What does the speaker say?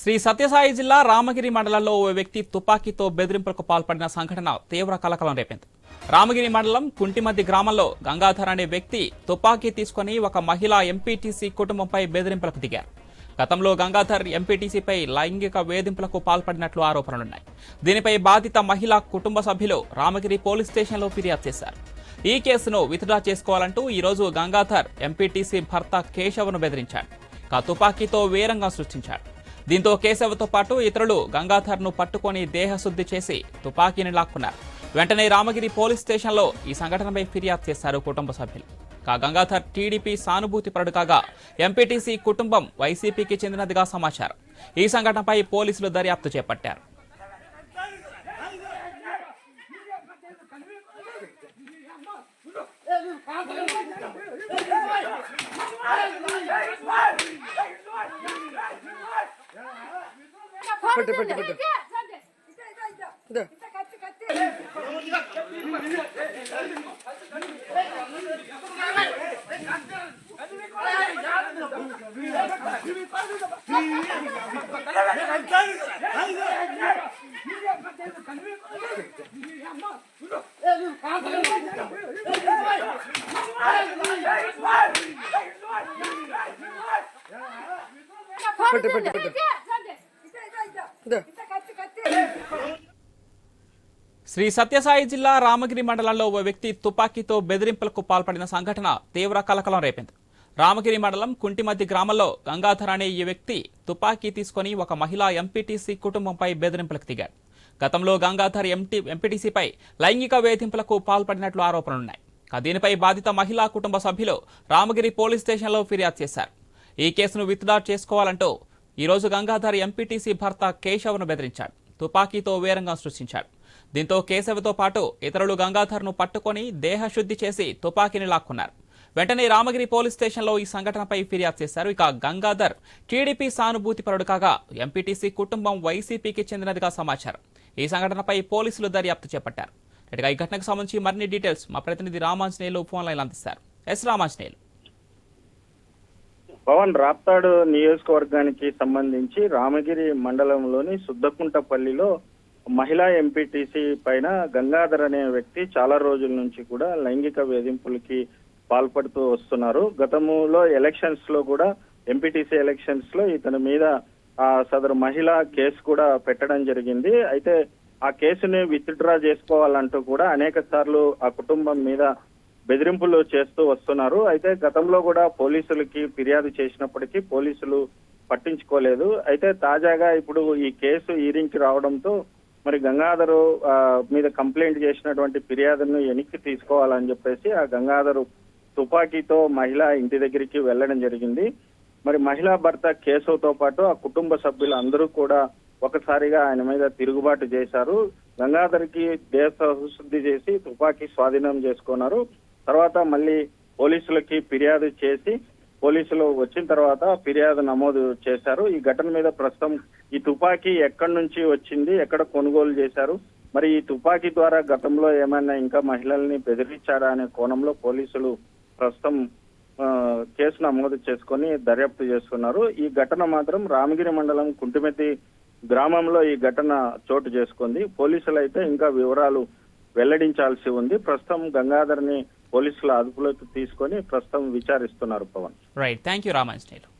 శ్రీ సత్యసాయి జిల్లా రామగిరి మండలంలో ఓ వ్యక్తి తుపాకీతో బెదిరింపులకు పాల్పడిన సంఘటన తీవ్ర కలకలం రేపింది. రామగిరి మండలం కుంటిమద్ది గ్రామంలో గంగాధర్ అనే వ్యక్తి తుపాకీ తీసుకుని ఒక మహిళా ఎంపీటీసీ కుటుంబంపై బెదిరింపులకు దిగారు. గతంలో గంగాధర్ ఎంపీటీసీపై లైంగిక వేధింపులకు పాల్పడినట్లు ఆరోపణలున్నాయి. దీనిపై బాధిత మహిళా కుటుంబ సభ్యులు రామగిరి పోలీస్ స్టేషన్లో ఫిర్యాదు చేశారు. ఈ కేసును విత్డ్రా చేసుకోవాలంటూ ఈరోజు గంగాధర్ ఎంపీటీసీ భర్త కేశవ్ను బెదిరించాడు. తుపాకీతో వేరంగా సృష్టించాడు. దీంతో కేశవతో పాటు ఇతరులు గంగాధర్ను పట్టుకొని దేహశుద్ధి చేసి తుపాకీని లాక్కున్నారు. వెంటనే రామగిరి పోలీస్ స్టేషన్లో ఈ సంఘటనపై ఫిర్యాదు చేశారు కుటుంబ సభ్యులు. కా గంగాధర్ టీడీపీ సానుభూతి పరుడు కాగా ఎంపీటీసీ కుటుంబం వైసీపీకి చెందినదిగా సమాచారం. ఈ సంఘటనపై పోలీసులు దర్యాప్తు చేపట్టారు. పెట్టు, పెట్టు, పెట్టు. ఇదో. పెట్టు, పెట్టు, పెట్టు. శ్రీ సత్యసాయి జిల్లా రామగిరి మండలంలో ఓ వ్యక్తి తుపాకీతో బెదిరింపులకు పాల్పడిన సంఘటన తీవ్ర కలకలం రేపింది. రామగిరి మండలం కుంటిమద్ది గ్రామంలో గంగాధర్ అనే ఈ వ్యక్తి తుపాకీ తీసుకొని ఒక మహిళా ఎంపీటీసీ కుటుంబంపై బెదిరింపులకు దిగాడు. గతంలో గంగాధర్ ఎంటీ ఎంపీటీసీపై లైంగిక వేధింపులకు పాల్పడినట్లు ఆరోపణలున్నాయి. దీనిపై బాధిత మహిళా కుటుంబ సభ్యులు రామగిరి పోలీస్ స్టేషన్లో ఫిర్యాదు చేశారు. ఈ కేసును విత్డ్రా చేసుకోవాలంటూ ఈ రోజు గంగాధర్ ఎంపీటీసీ భర్త కేశవ్ను బెదిరించాడు. తుపాకీతో వేరంగా సృష్టించాడు. దీంతో కేశవ్తో పాటు ఇతరులు గంగాధర్ను పట్టుకొని దేహశుద్ధి చేసి తుపాకీని లాక్కున్నారు. వెంటనే రామగిరి పోలీస్ స్టేషన్లో ఈ సంఘటనపై ఫిర్యాదు చేశారు. ఇక గంగాధర్ టీడీపీ సానుభూతి పరుడు కాగా ఎంపీటీసీ కుటుంబం వైసీపీకి చెందినదిగా సమాచారం. ఈ సంఘటనపై పోలీసులు దర్యాప్తు చేపట్టారు. ఈ ఘటనకు సంబంధించి మరిన్ని డీటెయిల్స్ మా ప్రతినిధి రామాంజనేయులు ఫోన్ లైన్ అందిస్తారు. ఎస్ రామాంజనేయులు. పవన్ రాప్తాడు నియోజకవర్గానికి సంబంధించి రామగిరి మండలంలోని సుద్దకుంటపల్లిలో మహిళా ఎంపీటీసీ పైన గంగాధర్ అనే వ్యక్తి చాలా రోజుల నుంచి కూడా లైంగిక వేధింపులకి పాల్పడుతూ వస్తున్నారు. గతములో ఎలక్షన్స్లో కూడా ఎంపీటీసీ ఎలక్షన్స్లో ఇతని మీద ఆ సదరు మహిళ కేసు కూడా పెట్టడం జరిగింది. అయితే ఆ కేసుని విత్డ్రా చేసుకోవాలంటూ కూడా అనేక సార్లు ఆ కుటుంబం మీద బెదిరింపులు చేస్తూ వస్తున్నారు. అయితే గతంలో కూడా పోలీసులకి ఫిర్యాదు చేసినప్పటికీ పోలీసులు పట్టించుకోలేదు. అయితే తాజాగా ఇప్పుడు ఈ కేసు ఈరింకి రావడంతో మరి గంగాధరు మీద కంప్లైంట్ చేసినటువంటి ఫిర్యాదును వెనక్కి తీసుకోవాలని చెప్పేసి ఆ గంగాధరు తుపాకీతో మహిళ ఇంటి దగ్గరికి వెళ్ళడం జరిగింది. మరి మహిళా భర్త కేశవ్తో పాటు ఆ కుటుంబ సభ్యులు అందరూ కూడా ఒకసారిగా ఆయన మీద తిరుగుబాటు చేశారు. గంగాధర్కి దేశ శుద్ధి చేసి తుపాకీ స్వాధీనం చేసుకున్నారు. తర్వాత మళ్ళీ పోలీసులకి ఫిర్యాదు చేసి పోలీసులు వచ్చిన తర్వాత ఫిర్యాదు నమోదు చేశారు. ఈ ఘటన మీద ప్రస్తుతం ఈ తుపాకీ ఎక్కడి నుంచి వచ్చింది ఎక్కడ కొనుగోలు చేశారు మరి ఈ తుపాకీ ద్వారా గతంలో ఏమైనా ఇంకా మహిళల్ని బెదిరించారా అనే కోణంలో పోలీసులు ప్రస్తుతం కేసు నమోదు చేసుకొని దర్యాప్తు చేస్తున్నారు. ఈ ఘటన మాత్రం రామగిరి మండలం కుంటిమెతి గ్రామంలో ఈ ఘటన చోటు చేసుకుంది. పోలీసులు అయితే ఇంకా వివరాలు వెల్లడించాల్సి ఉంది. ప్రస్తుతం గంగాధర్ని పోలీసుల అదుపులోకి తీసుకొని ప్రస్తుతం విచారిస్తున్నారు Pawan. Right thank you Ramanjaneyulu